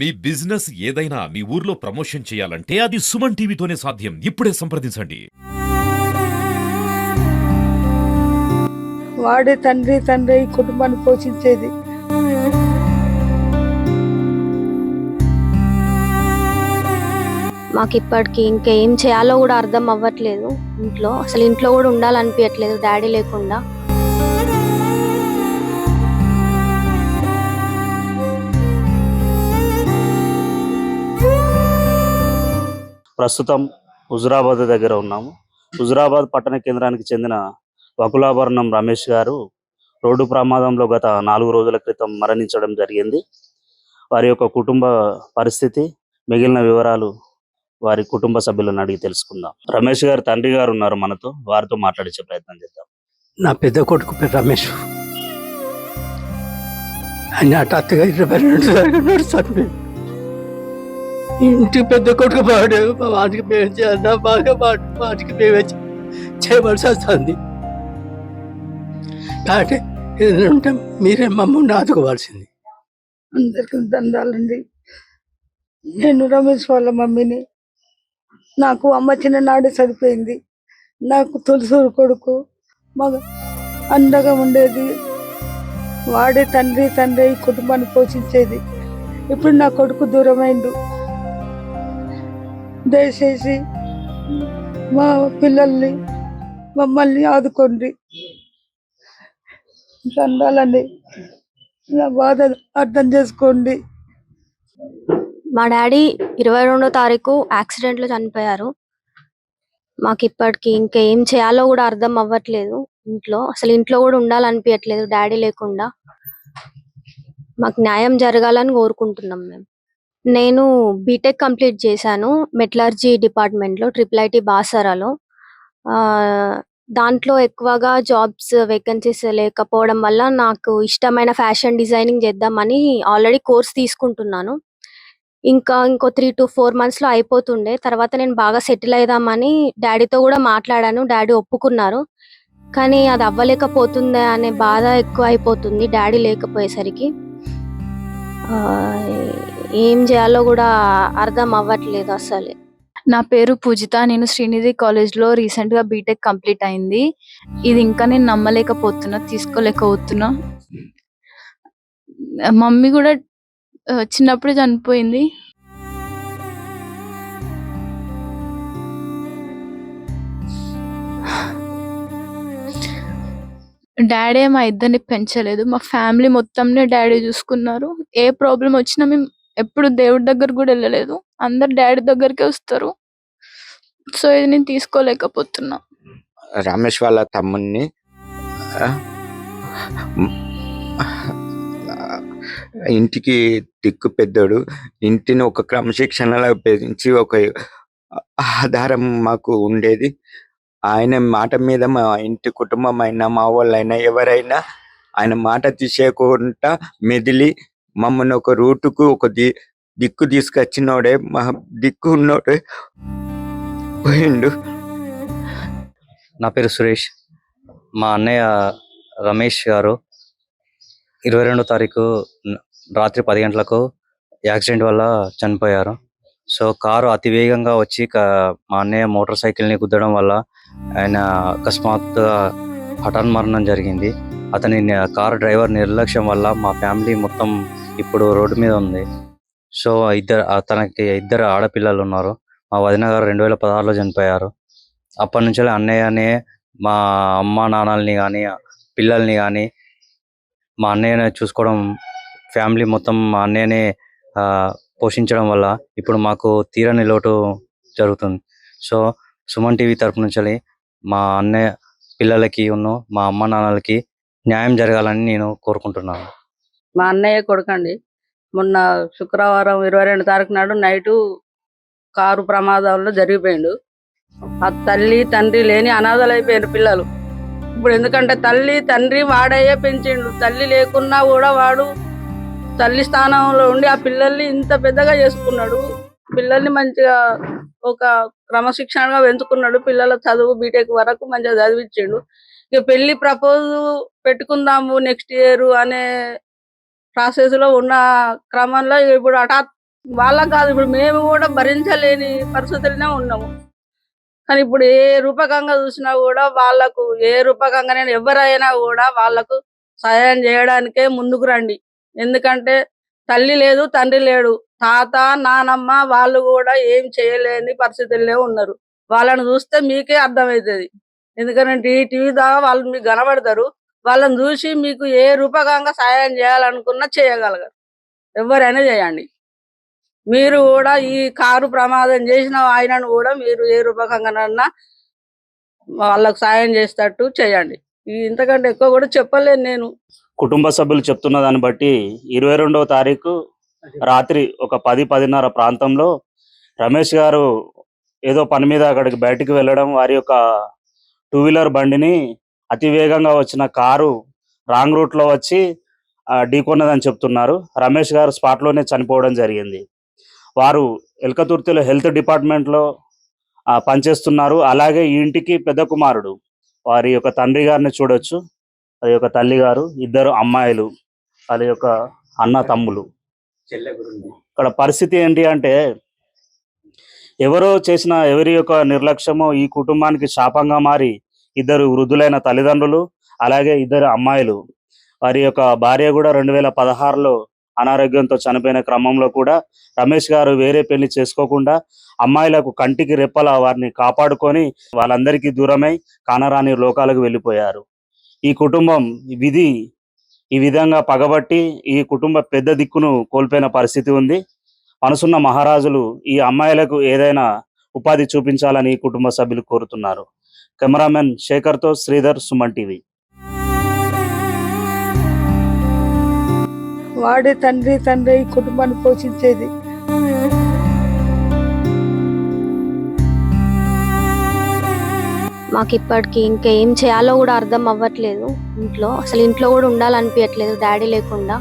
మీ business ఏదైనా మీ ఊర్లో promotion చేయాలంటే అది సుమన్ టీవీతోనే సాధ్యం. ఇప్పుడే సంప్రదించండి. వాడే తండ్రి తండ్రి కుటుంబాన్ని పోషించేది. మాకు ఇప్పటికి ఇంకా ఏం చేయాలో కూడా అర్థం అవ్వట్లేదు. ఇంట్లో అసలు ఇంట్లో కూడా ఉండాలనిపించట్లేదు డాడీ లేకుండా. ప్రస్తుతం హుజురాబాద్ దగ్గర ఉన్నాము. హుజురాబాద్ పట్టణ కేంద్రానికి చెందిన వకులాభరణం రమేష్ గారు రోడ్డు ప్రమాదంలో గత నాలుగు రోజుల క్రితం మరణించడం జరిగింది. వారి యొక్క కుటుంబ పరిస్థితి మిగిలిన వివరాలు వారి కుటుంబ సభ్యులను అడిగి తెలుసుకుందాం. రమేష్ గారు తండ్రి గారు ఉన్నారు మనతో. వారితో మాట్లాడించే ప్రయత్నం చేద్దాం. నా పెద్ద కొడుకు రమేష్. ఆయన హఠాత్తుగా ఇరవై రెండు ఇంటి పెద్ద కొడుకు పాడు వాటికి మేము చేయాలన్నా బాగా వాటికి మేమే చేయవలసి వస్తుంది. కాబట్టి ఉంటే మీరే మమ్మల్ని ఆదుకోవాల్సింది. అందరికీ దండాలండి. నేను రమేష్ వాళ్ళ మమ్మీని. నాకు అమ్మ చిన్ననాడే చనిపోయింది. నాకు తులసూరు కొడుకు. మగ అండగా ఉండేది. వాడే తండ్రి తండ్రి ఈ కుటుంబాన్ని పోషించేది. ఇప్పుడు నా కొడుకు దూరమైండు. దయచేసి మా పిల్లల్ని మమ్మల్ని ఆదుకోండి. దండాలండి నా బాధ అర్థం చేసుకోండి. మా డాడీ ఇరవై రెండో తారీఖు యాక్సిడెంట్లో చనిపోయారు. మాకు ఇప్పటికి ఇంకా ఏం చేయాలో కూడా అర్థం అవ్వట్లేదు ఇంట్లో. అసలు ఇంట్లో కూడా ఉండాలనిపించట్లేదు డాడీ లేకుండా. మాకు న్యాయం జరగాలని కోరుకుంటున్నాం మేము. నేను బీటెక్ కంప్లీట్ చేశాను మెటలర్జీ డిపార్ట్మెంట్లో ట్రిపుల్ ఐటీ బాసరాలో. ఆ, దాంట్లో ఎక్కువగా జాబ్స్ వేకెన్సీస్ లేకపోవడం వల్ల నాకు ఇష్టమైన ఫ్యాషన్ డిజైనింగ్ చేద్దామని ఆల్రెడీ కోర్స్ తీసుకుంటున్నాను. ఇంకా ఇంకో త్రీ టు ఫోర్ మంత్స్లో అయిపోతుండే. తర్వాత నేను బాగా సెటిల్ అయిదామని డాడీతో కూడా మాట్లాడాను. డాడీ ఒప్పుకున్నారు. కానీ అది అవ్వలేకపోతుందే అనే బాధ ఎక్కువ అయిపోతుంది. డాడీ లేకపోయేసరికి. ఏం చేయాలో కూడా అర్థం అవ్వట్లేదు అసలు. నా పేరు పూజిత నేను శ్రీనిధి కాలేజ్లో రీసెంట్గా బీటెక్ కంప్లీట్ అయింది. ఇది ఇంకా నేను నమ్మలేకపోతున్నా తీసుకోలేకపోతున్నా. మమ్మీ కూడా చిన్నప్పుడు చిన్నప్పుడే చనిపోయింది. డాడీ మా ఇద్దరిని పెంచలేదు. మా ఫ్యామిలీ మొత్తంనే డాడీ చూసుకున్నారు. ఏ ప్రాబ్లం వచ్చినా మేము ఎప్పుడు దేవుడి దగ్గర కూడా వెళ్ళలేదు. అందరు డాడీ దగ్గరికే వస్తారు. సో ఇది నేను తీసుకోలేకపోతున్నా. రమేష్ వాళ్ళ తమ్ముడిని ఆ, ఇంటికి దిక్కు పెద్దోడు. ఇంటిని ఒక క్రమశిక్షణలో పెంచి ఒక ఆధారం మాకు ఉండేది. ఆయన మాట మీద మా ఇంటి కుటుంబం అయినా మా వాళ్ళైనా ఎవరైనా ఆయన మాట తీసేయకుండా మెదిలి మమ్మల్ని ఒక రూటుకు ఒక ది దిక్కు తీసుకొచ్చినోడే మా దిక్కు ఉన్నోడే పోయిండు. నా పేరు సురేష్. మా అన్నయ్య రమేష్ గారు ఇరవై రెండో తారీఖు రాత్రి పది గంటలకు యాక్సిడెంట్ వల్ల చనిపోయారు. సో కారు అతి వేగంగా వచ్చి మా అన్నయ్య మోటార్ సైకిల్ని గుద్దడం వల్ల ఆయన అకస్మాత్తుగా హఠాన్ మరణం జరిగింది. అతని కారు డ్రైవర్ నిర్లక్ష్యం వల్ల మా ఫ్యామిలీ మొత్తం ఇప్పుడు రోడ్డు మీద ఉంది. సో ఇద్దరు తనకి ఇద్దరు ఆడపిల్లలు ఉన్నారు. మా వదిన గారు రెండు వేల పదహారులో చనిపోయారు. అప్పటి నుంచి అన్నయ్యనే మా అమ్మ నాన్నల్ని కానీ పిల్లల్ని కానీ మా అన్నయ్యనే చూసుకోవడం ఫ్యామిలీ మొత్తం మా అన్నయ్యనే పోషించడం వల్ల ఇప్పుడు మాకు తీరని లోటు జరుగుతుంది. సో సుమన్ టీవీ తరపు నుంచి మా అన్నయ్య పిల్లలకి ఉన్న మా అమ్మ నాన్నలకి న్యాయం జరగాలని నేను కోరుకుంటున్నాను. మా అన్నయ్య కొడుకండి. మొన్న శుక్రవారం ఇరవై రెండు తారీఖు నాడు నైటు కారు ప్రమాదంలో జరిగిపోయిండు. ఆ తల్లి తండ్రి లేని అనాథలు అయిపోయారు పిల్లలు. ఇప్పుడు ఎందుకంటే తల్లి తండ్రి వాడయ్యే పెంచిండు. తల్లి లేకున్నా కూడా వాడు తల్లి స్థానంలో ఉండి ఆ పిల్లల్ని ఇంత పెద్దగా చేసుకున్నాడు. పిల్లల్ని మంచిగా ఒక క్రమశిక్షణగా పెంచుకున్నాడు. పిల్లల చదువు బీటెక్ వరకు మంచిగా చదివించిండు ఇక పెళ్ళి ప్రపోజ్ పెట్టుకుందాము నెక్స్ట్ ఇయర్ అనే ప్రాసెస్లో ఉన్న క్రమంలో ఇప్పుడు హఠాత్ వాళ్ళకి కాదు ఇప్పుడు మేము కూడా భరించలేని పరిస్థితులనే ఉన్నాము. కానీ ఇప్పుడు ఏ రూపకంగా చూసినా కూడా వాళ్ళకు ఏ రూపకంగా ఎవరైనా కూడా వాళ్ళకు సహాయం చేయడానికే ముందుకు రండి. ఎందుకంటే తల్లి లేదు తండ్రి లేడు తాత నానమ్మ వాళ్ళు కూడా ఏం చేయలేని పరిస్థితుల్లో ఉన్నారు. వాళ్ళని చూస్తే మీకే అర్థమవుతుంది. ఎందుకంటే ఈ టీవీ ద్వారా వాళ్ళు మీకు కనబడతారు. వాళ్ళని చూసి మీకు ఏ రూపకంగా సహాయం చేయాలనుకున్నా చేయగలగరు ఎవరైనా చేయండి. మీరు కూడా ఈ కారు ప్రమాదం చేసిన ఆయనను కూడా మీరు ఏ రూపకంగానన్నా వాళ్ళకు సాయం చేసేటట్టు చేయండి. ఇంతకంటే ఎక్కువ కూడా చెప్పలేను నేను. కుటుంబ సభ్యులు చెప్తున్న దాన్ని బట్టి ఇరవై రెండవ తారీఖు రాత్రి ఒక పది పదిన్నర ప్రాంతంలో రమేష్ గారు ఏదో పని మీద అక్కడికి బయటికి వెళ్ళడం వారి యొక్క టూ వీలర్ బండిని అతి వేగంగా వచ్చిన కారు రాంగ్ రూట్లో వచ్చి ఢీకొన్నదని చెప్తున్నారు. రమేష్ గారు స్పాట్లోనే చనిపోవడం జరిగింది. వారు ఎల్కతుర్తిలో హెల్త్ డిపార్ట్మెంట్లో పనిచేస్తున్నారు. అలాగే ఈ ఇంటికి పెద్ద కుమారుడు. వారి యొక్క తండ్రి గారిని చూడొచ్చు. అది యొక్క తల్లి గారు ఇద్దరు అమ్మాయిలు వాళ్ళ యొక్క అన్న తమ్ములు. ఇక్కడ పరిస్థితి ఏంటి అంటే ఎవరో చేసిన ఎవరి యొక్క నిర్లక్ష్యమో ఈ కుటుంబానికి శాపంగా మారి ఇద్దరు వృద్ధులైన తల్లిదండ్రులు అలాగే ఇద్దరు అమ్మాయిలు. వారి యొక్క భార్య కూడా రెండు వేల పదహారులో అనారోగ్యంతో చనిపోయిన క్రమంలో కూడా రమేష్ గారు వేరే పెళ్ళి చేసుకోకుండా అమ్మాయిలకు కంటికి రెప్పలా వారిని కాపాడుకొని వాళ్ళందరికీ దూరమై కానరాని లోకాలకు వెళ్ళిపోయారు. ఈ కుటుంబం విధి ఈ విధంగా పగబట్టి ఈ కుటుంబ పెద్ద దిక్కును కోల్పోయిన పరిస్థితి ఉంది. మనసున్న మహారాజులు ఈ అమ్మాయిలకు ఏదైనా ఉపాధి చూపించాలని ఈ కుటుంబ సభ్యులు కోరుతున్నారు. కెమెరామెన్ శేఖర్తో శ్రీధర్ సుమన్ టీవీ. వాడే తండ్రి తండ్రి ఈ కుటుంబాన్ని పోషించేది. మాకు ఇప్పటికి ఇంకా ఏం చేయాలో కూడా అర్థం అవ్వట్లేదు ఇంట్లో. అసలు ఇంట్లో కూడా ఉండాలనిపించట్లేదు డాడీ లేకుండా.